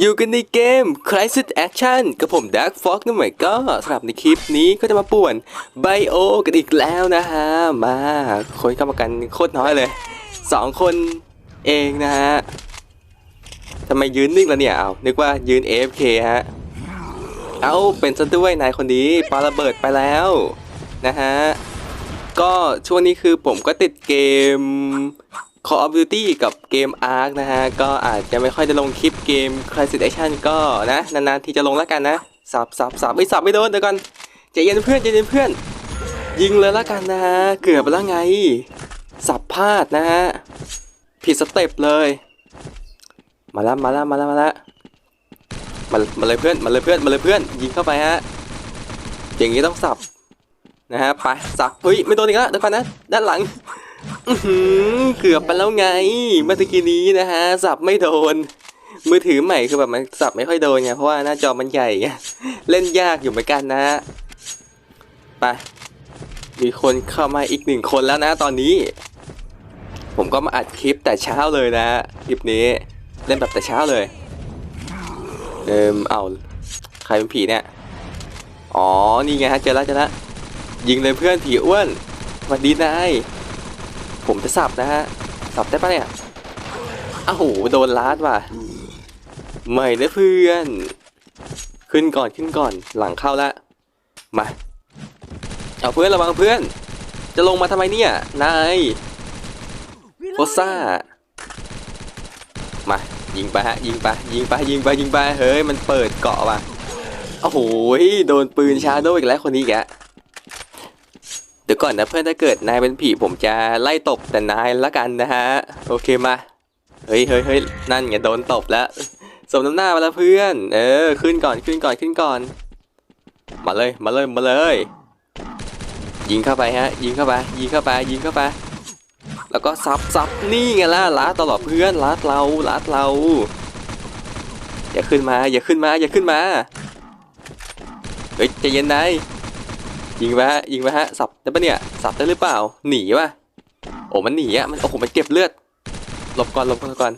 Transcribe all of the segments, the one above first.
อยู่กันในเกม Crisis Action กับผม Dark Fox นั่นหมายก็สำหรับในคลิปนี้ก็จะมาป่วนไบโอกันอีกแล้วนะฮะ มาคนเข้ามากันโคตรน้อยเลยสองคนเองนะฮะทำไมยืนนิ่งแล้วเนี่ยเอานึกว่ายืน AFK ฮะ เอาเป็นซะด้วยนายคนนี้ปาระเบิดไปแล้วนะฮะ ก็ช่วงนี้คือผมก็ติดเกม Call of Duty กับเกม Ark นะฮะ ก็อาจจะไม่ค่อยได้ลงคลิปเกม Crisis Action ก็นะ นานๆที่จะลงแล้วกันนะสับสับสับไม่สับไม่โดนเดี๋ยวก่อนใจเย็นเพื่อนใจเย็นเพื่อน ยิงเลยละกันนะฮะ เกือบแล้วไง สับพลาดนะฮะ ผิดสเต็ปเลย มาแล้วมาแล้วมาแล้วมาแล้วมามาเลยเพื่อนมาเลยเพื่อนมาเลยเพื่อน ยิงเข้าไปฮะอย่างนี้ต้องสับนะฮะไปสับเฮ้ยไม่โดนอีกแล้วเดี๋ยวก่อนนะด้านหลัง เกือบไปแล้วไง เมื่อกี้นี้นะฮะ สับไม่โดน มือถือใหม่คือแบบมันสับไม่ค่อยโดนไง เพราะว่าหน้าจอมันใหญ่ไงเล่นยากอยู่เหมือนกันนะฮะ ไป มีคนเข้ามาอีกหนึ่งคนแล้วนะตอนนี้ ผมก็มาอัดคลิปแต่เช้าเลยนะคลิปนี้ เล่นแบบแต่เช้าเลย เอิมเอาใครเป็นผีเนี่ย อ๋อ นี่ไงฮะ เจอแล้วเจอแล้วยิงเลยเพื่อนผีอ้วนสวัสดีนาย ผมจะสับนะฮะ สับได้ปะเนี่ยอ้าวโหโดนลาดว่ะ ไม่นะเพื่อน ขึ้นก่อนขึ้นก่อนหลังเข้าละมา เอาเพื่อนระวังเพื่อน จะลงมาทำไมเนี่ยนายโคซ่า มายิงไปฮะยิงไปยิงไปยิงไปยิงไปเฮ้ยมันเปิดเกาะว่ะโอ้โหโดนปืนชาโดว์อีกแล้วคนนี้แก เดี๋ยวก่อนนะเพื่อนถ้าเกิดนายเป็นผีผมจะไล่ตบแต่นายละกันนะฮะ โอเคมา เฮ้ยเฮ้ยเฮ้ยนั่นไงโดนตบแล้วสมน้ำหน้ามาแล้วเพื่อน เออ ขึ้นก่อนขึ้นก่อนขึ้นก่อน มาเลยมาเลยมาเลย ยิงเข้าไปฮะ ยิงเข้าไป ยิงเข้าไป ยิงเข้าไป แล้วก็ซับซับนี่ไงล่ะล้าตลอดเพื่อนล้าเราล้าเรา อย่าขึ้นมา อย่าขึ้นมา อย่าขึ้นมา เฮ้ยใจเย็นนาย ยิงไปฮะยิงไปฮะสับได้ปะเนี่ยสับได้หรือเปล่า หนีวะโอ้มันหนีอะมันโอ้โหมันเก็บเลือดหลบก่อนหลบก่อนก่อน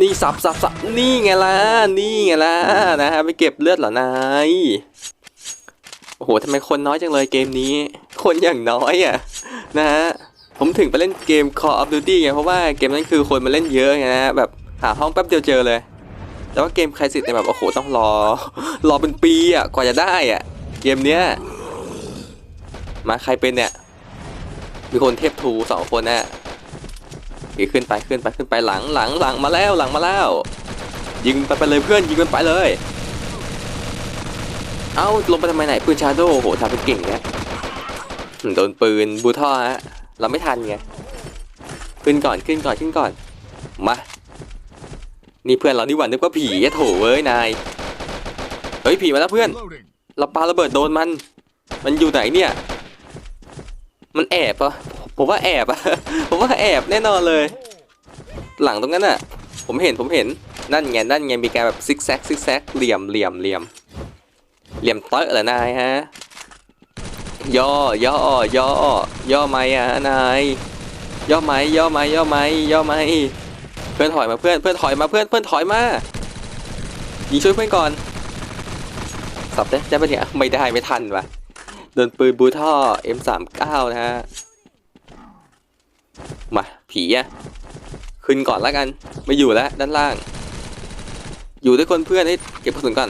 นี่สับสับสับนี่ไงล่ะนี่ไงล่ะนะฮะไปเก็บเลือดเหรอนายโอ้โหทำไมคนน้อยจังเลยเกมนี้ คนอย่างน้อยอะนะฮะผมถึงไปเล่นเกม Call of Duty ไงเพราะว่าเกมนั้นคือคนมาเล่นเยอะไงนะฮะแบบหาห้องแป๊บเดียวเจอเลย แต่ว่าเกมใครสิทธิ์เนี่ยแบบโอ้โหต้องรอ รอเป็นปีอะกว่าจะได้อะ เกมเนี้ย มาใครเป็นเนี่ย มีคนเทพทูสองคนนะขี่ขึ้นไปขึ้นไปขึ้นไปหลังหลังหลังมาแล้วหลังมาแล้ว ยิงไปไปเลยเพื่อนยิงกันไปเลย เอ้าลงไปทำไมไหนปืนชาโดโหทำเป็นเก่งเนี่ยโดนปืนบูท่อฮะเราไม่ทันไงขึ้นก่อนขึ้นก่อนขึ้นก่อนมานี่เพื่อนเรานี่หวันนึกว่าผีอโถเว้ยนายเฮ้ยผีมาแล้วเพื่อน เราปาระเบิดโดนมัน มันอยู่ไหนเนี่ย มันแอบปะผมว่าแอบอะผมว่าแอบแน่นอนเลย หลังตรงนั้นอะผมเห็นผมเห็นนั่นไงนั่นไงมีการแบบซิกแซกซิกแซกเหลี่ยมเหลี่ยมเหลี่ยมเหลี่ยมเตอะเหรอนายฮะย่อย่อย่อย่อไหมอะนายย่อไหมย่อไหมย่อไหมย่อไหมเพื่อนถอยมาเพื่อนเพื่อนถอยมาเพื่อนเพื่อนถอยมายิงช่วยเพื่อนก่อน สับได้ได้ปะเนี่ยไม่ได้ไม่ทันวะโดนปืนบูท่อ M39 นะฮะ มา ผีอะขึ้นก่อนแล้วกัน ไม่อยู่แล้วด้านล่าง อยู่ด้วยคนเพื่อนให้เก็บกระสุนก่อน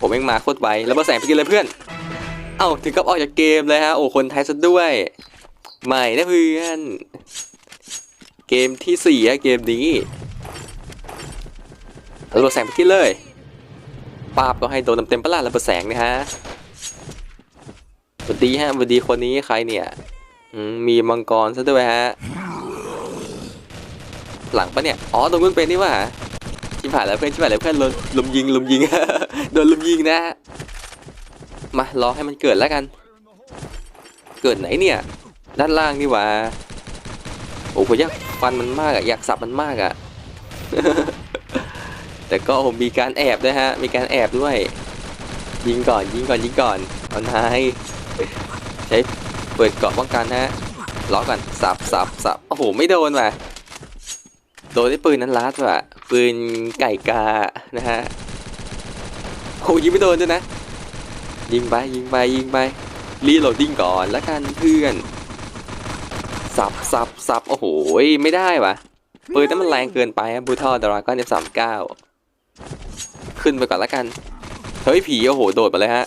ผมเองมาโคตรไวแล้วมาแสงไปกินเลยเพื่อน เอ้าถึงกับออกจากเกมเลยฮะ โอ้คนไทยซะด้วย ใหม่นะเพื่อน เกมที่สี่อะเกมนี้แล้วมาแสงไปกินเลย ปาบก็ให้โดนเต็มๆปะล่ะระเบิดแสงนะฮะสวัสดีฮะสวัสดีคนนี้ใครเนี่ยมีมังกรซะด้วยฮะ หลังปะเนี่ย อ๋อตรงนู้นเป็นนี่ว่าชิบหายแล้วเพื่อนชิบหายแล้วเพื่อนลุมยิงลุมยิงโดนลุมยิงนะฮะมารอให้มันเกิดแล้วกัน เกิดไหนเนี่ย ด้านล่างนี่ว่าโอ้โหอยากฟันมันมากอะอยากสับมันมากอะ แต่ก็มมีการแอบด้วยฮะ มีการแอบด้วย ยิงก่อนยิงก่อนยิงก่อนเอานายใช้เปิดเกาะป้องกันฮะล้อก่อนสับสับสับโอ้โหไม่โดนว่ะโดนไอ้ปืนนั้นลัดว่ะปืนไก่กานะฮะโหยิงไม่โดนด้วยนะ ยิงไปยิงไปยิงไปรีโหลดดิ้งก่อนแล้วกันเพื่อนสับสับสับโอ้โหไม่ได้ว่ะปืนนั้นมันแรงเกินไปบูทอดราก้อนเอฟสามเก้า ขึ้นไปก่อนแล้วกัน เฮ้ยผีโอ้โหโดดมาเลยฮะ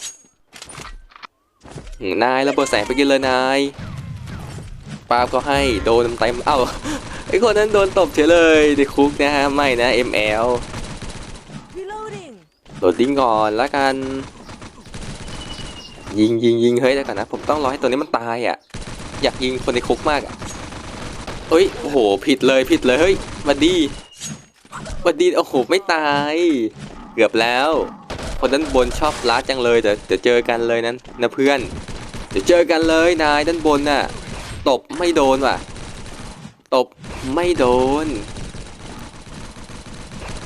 อืมนายระเบิดแสงไปกินเลยนายปาบก็ให้โดนเต็มๆเอ้าไอคนนั้นโดนตบเฉยเลยในคุกนะฮะไม่นะ ML Reloading. โหลดดิ้งก่อนแล้วกัน ยิงยิงยิงเฮ้ยแล้วกันนะ ผมต้องรอให้ตัวนี้มันตายอะ อยากยิงคนในคุกมากอะเอ้ยโอ้โห ผิดเลยผิดเลยเฮ้ยหวัดดีหวัดดีโอ้โห ไม่ตาย เกือบแล้ว คนด้านบนชอบล้าจังเลยเดี๋ยวเจอกันเลยนั้นนะเพื่อนเดี๋ยวเจอกันเลยนายด้านบนน่ะ ตบไม่โดนว่ะ ตบไม่โดน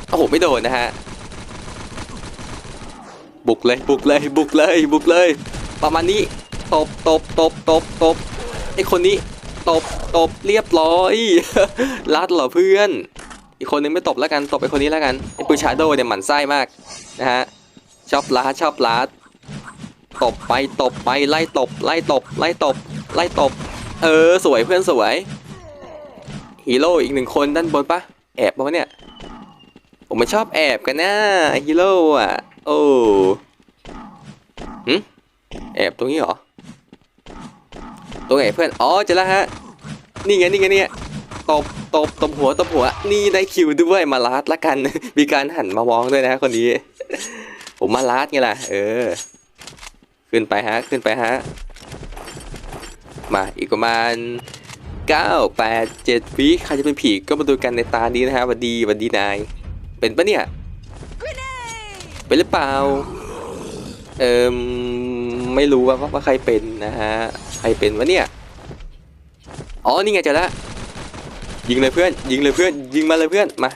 โอ้โหไม่โดนนะฮะบุกเลยบุกเลยบุกเลยบุกเลย ประมาณนี้ตบตบตบตบตบไอคนนี้ตบตบเรียบร้อยลัดเหรอเพื่อน อีกคนนึงไม่ตบแล้วกันตบไอคนนี้แล้วกันไอปืนชาโดว์เนี่ยหมั่นไส้มากนะฮะชอบลัดชอบลัดตบไปตบไปไล่ตบ ไล่ตบ ไล่ตบ ไล่ตบ เออสวยเพื่อนสวยฮีโร่อีกหนึ่งคนด้านบนปะแอบปะเนี่ยผมไม่ชอบแอบกันนะฮีโร่อะโอ้หึแอบตรงนี้เหรอตรงไหนเพื่อนอ๋อเจอแล้วฮะนี่ไงนี่ไงนี่ย ตบตบตบหัวตบหัวนี่ได้คิวด้วยมาลาดละกัน มีการหันมามองด้วยนะคนนี้ ผมมาลาดไงล่ะ เออ ขึ้นไปฮะ ขึ้นไปฮะ มาอีกประมาณ9 8 7วิใครจะเป็นผีก็มาดูกันในตานี้นะฮะวันดีวันดีนาย เป็นปะเนี่ย เป็นหรือเปล่า เอิมไม่รู้ว่าว่าใครเป็นนะฮะ ใครเป็นวะเนี่ย อ๋อ นี่ไงเจอแล้ว ยิงเลยเพื่อน ยิงเลยเพื่อน ยิงมาเลยเพื่อน มา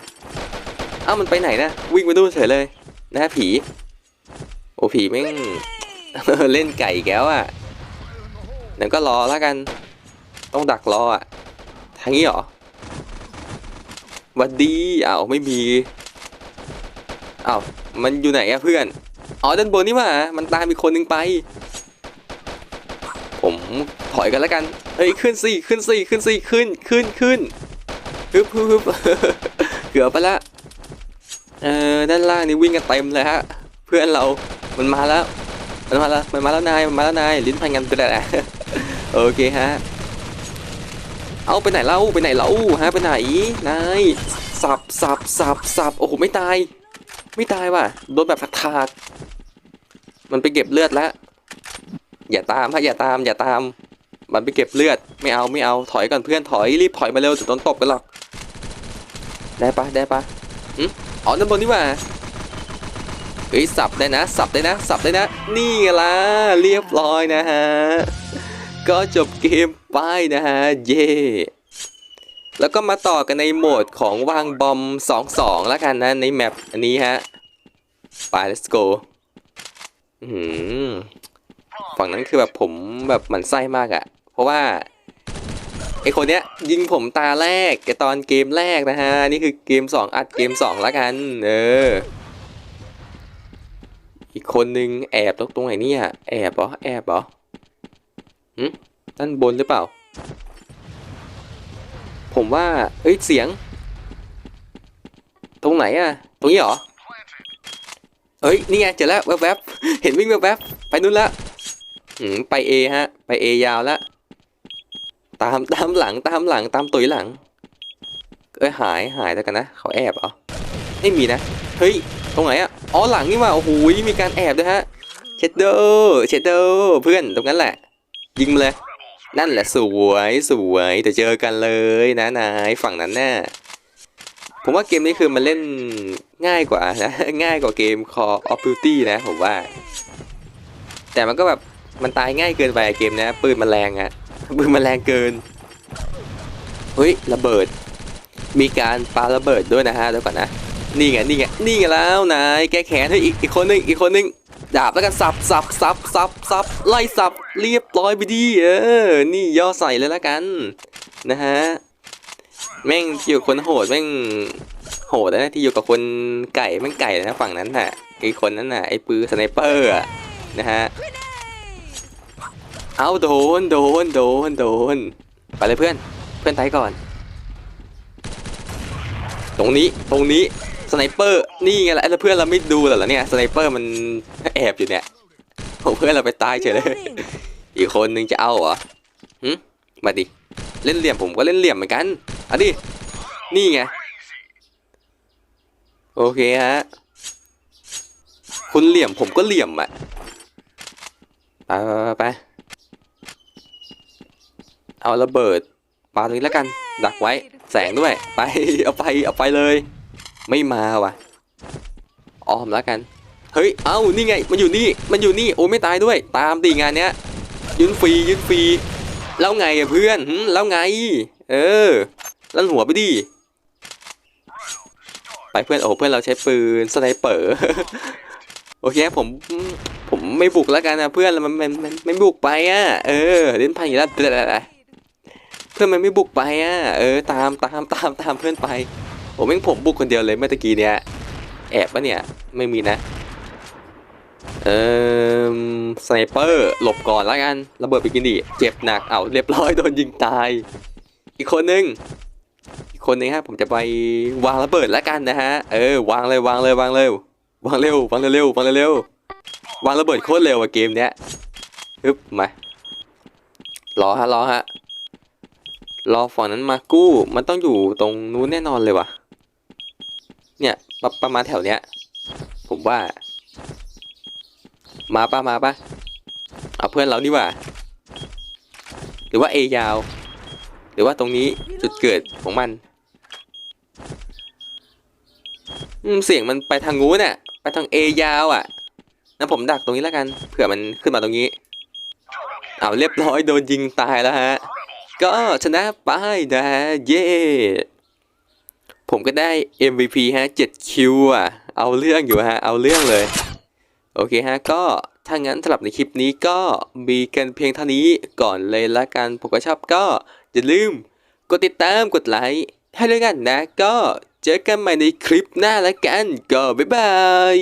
เอ้ามันไปไหนนะ วิ่งไปดูเฉยเลยนะฮะผี โอ้ผีแม่งเล่นไก่แก้วอะเดี๋ยวก็รอแล้วกัน ต้องดักรออะ ทางนี้เหรอวัดดีอ้าวไม่มีอ้าวมันอยู่ไหนอะเพื่อน อ๋อด้านบนนี่ว่า มันตามอีกคนนึงไป ผมถอยกันแล้วกัน เฮ้ยขึ้นสิขึ้นสิขึ้นสิขึ้นขึ้นขึ้น ฮึบฮึบฮึบเกือบไปละเออด้านล่างนี่วิ่งกันเต็มเลยฮะ เพื่อนเรา มันมาแล้ว มันมาแล้ว มันมาแล้วนาย มันมาแล้วนาย ลิ้นพันกันไปแล้วโอเคฮะ เอาไปไหนเล่าไปไหนเล่าฮะไปไหน นาย สับสับสับสับโอ้โหไม่ตาย ไม่ตายว่ะ โดนแบบถากมันไปเก็บเลือดแล้ว อย่าตามฮะอย่าตาม อย่าตาม มันไปเก็บเลือดไม่เอาไม่เอาถอยก่อนเพื่อนถอยรีบถอยมาเร็วจะโดนตบกันหรอกได้ปะได้ปะอืมอ๋อด้านบนนี่ว่าเฮ้ยสับได้นะ สับได้นะ สับได้นะ นี่ไงล่ะเรียบร้อยนะฮะ ก็จบเกมไปนะฮะ เย่แล้วก็มาต่อกันในโหมดของวางบอม 2-2 แล้วกันนะ ในแมปอันนี้ฮะ ไป let's go หือฝั่งนั้นคือแบบผมแบบหมันไส้มากอะ่ะ เพราะว่าไอคนเนี้ยยิงผมตาแรกไอตอนเกมแรกนะฮะ นี่คือเกม 2 อัดเกม2แล้วกัน เออ อีกคนนึงแอบตรงตรงไหนเนี่ย แอบเหรอแอบเหรอด้านบนหรือเปล่า ผมว่าเฮ้ยเสียง ตรงไหนอะตรงนี้เหรอเฮ้ยนี่ไงเจอแล้วแวบๆเห็นวิ่งแวบๆไปนู่นละอืมไปเอฮะ ไปเอยาวแล้ว ตามตามหลังตามหลังตามตุยหลัง เอ้ยหายหายแล้วกันนะเขาแอบเหรอไม่มีนะ เฮ้ย ตรงไหนอะ อ๋อหลังนี่ว่าโอ้โหมีการแอบด้วยฮะ เชดเดอร์เชดเดอร์เพื่อนตรงนั้นแหละ ยิงเลย นั่นแหละสวยสวยแต่เจอกันเลยนะนายฝั่งนั้นแน่ผมว่าเกมนี้คือมันเล่นง่ายกว่านะง่ายกว่าเกม Call of Duty นะผมว่า แต่มันก็แบบมันตายง่ายเกินไปเกมนะปืนมันแรงอะ ปืนมันแรงเกินเฮ้ยระเบิด มีการปาระเบิดด้วยนะฮะเดี๋ยวก่อนนะนี่ไงนี่ไงนี่ไงแล้วนายแกแขนให้อีกอีกคนนึงอีกคนนึงดาบแล้วกันสับสับสับสับสับไล่สับเรียบร้อยไปดีเออนี่ย่อใส่เลยละกันนะฮะแม่งที่อยู่คนโหดแม่งโหดนะที่อยู่กับคนไก่แม่งไก่นะฝั่งนั้นน่ะไอคนนั้นน่ะไอปืนสไนเปอร์อะนะฮะ เอาโดนโดนโดนโดนไปเลยเพื่อนเพื่อนไทยก่อน ตรงนี้ตรงนี้สไนเปอร์นี่ไงล่ะแล้วเพื่อนเราไม่ดูเหรอเนี่ยสไนเปอร์มันแอบอยู่เนี่ยโอ้เพื่อนเราไปตายเฉยเลย อีกคนนึงจะเอาเหรอหึมาดิเล่นเหลี่ยมผมก็เล่นเหลี่ยมเหมือนกันเอาดินี่ไงโอเคฮะคุณเหลี่ยมผมก็เหลี่ยมอะไปไปไปไป เอาระเบิดปาตรงนี้แล้วกัน ดักไว้ แสงด้วย ไป เอาไป เอาไปเลย ไม่มาว่ะอ้อมแล้วกัน เฮ้ย เอ้า นี่ไง มันอยู่นี่ มันอยู่นี่ โอ้ไม่ตายด้วย ตามดิงานเนี้ยยืนฟรียืนฟรี แล้วไงอะเพื่อนแล้วไง เออ ลั่นหัวไปดิ ไปเพื่อน โอ้เพื่อนเราใช้ปืนสไนเปอร์ โอเคผม ผมไม่บุกแล้วกันนะเพื่อน มันมันมันไม่บุกไปอะ เออเล่นพันอยู่แล้ว เพื่อนมันไม่บุกไปอะเออตามตามตามตามเพื่อนไปผมเองผมบุกคนเดียวเลยเมื่อตะกี้เนี้ยแอบปะเนี่ยไม่มีนะเออสไนเปอร์หลบก่อนแล้วกันระเบิดไปกินดิเจ็บหนักเอาเรียบร้อยโดนยิงตาย อีกคนนึงอีกคนนึงฮะผมจะไปวางระเบิดแล้วกันนะฮะเออวางเลยวางเลยวางเร็ววางเร็ววางเร็ววางเร็ววางระเบิดโคตรเร็วอะเกมเนี้ยฮึบมา รอฮะรอฮะ รอฝั่งนั้นมากู้ มันต้องอยู่ตรงนู้นแน่นอนเลยว่ะ เนี่ยประประมาณแถวเนี้ย ผมว่า มาปะมาปะเอาเพื่อนเรานี่ว่า หรือว่า A ยาว หรือว่าตรงนี้จุดเกิดของมันอืมเสียงมันไปทางงูนน่ะไปทาง A ยาวอะงั้นผมดักตรงนี้แล้วกัน เผื่อมันขึ้นมาตรงนี้ เอาเรียบร้อยโดนยิงตายแล้วฮะ ก็ชนะไปนะฮะเย้ผมก็ได้ MVP ฮะ7คิวอะ เอาเรื่องอยู่ฮะ เอาเรื่องเลย โอเคฮะ ก็ถ้างั้นสำหรับในคลิปนี้ก็มีกันเพียงเท่านี้ก่อนเลยละกัน ผมก็ชอบก็อย่าลืมกดติดตามกดไลค์ให้ด้วยกันนะ ก็เจอกันใหม่ในคลิปหน้าละกัน ก็บ๊ายบาย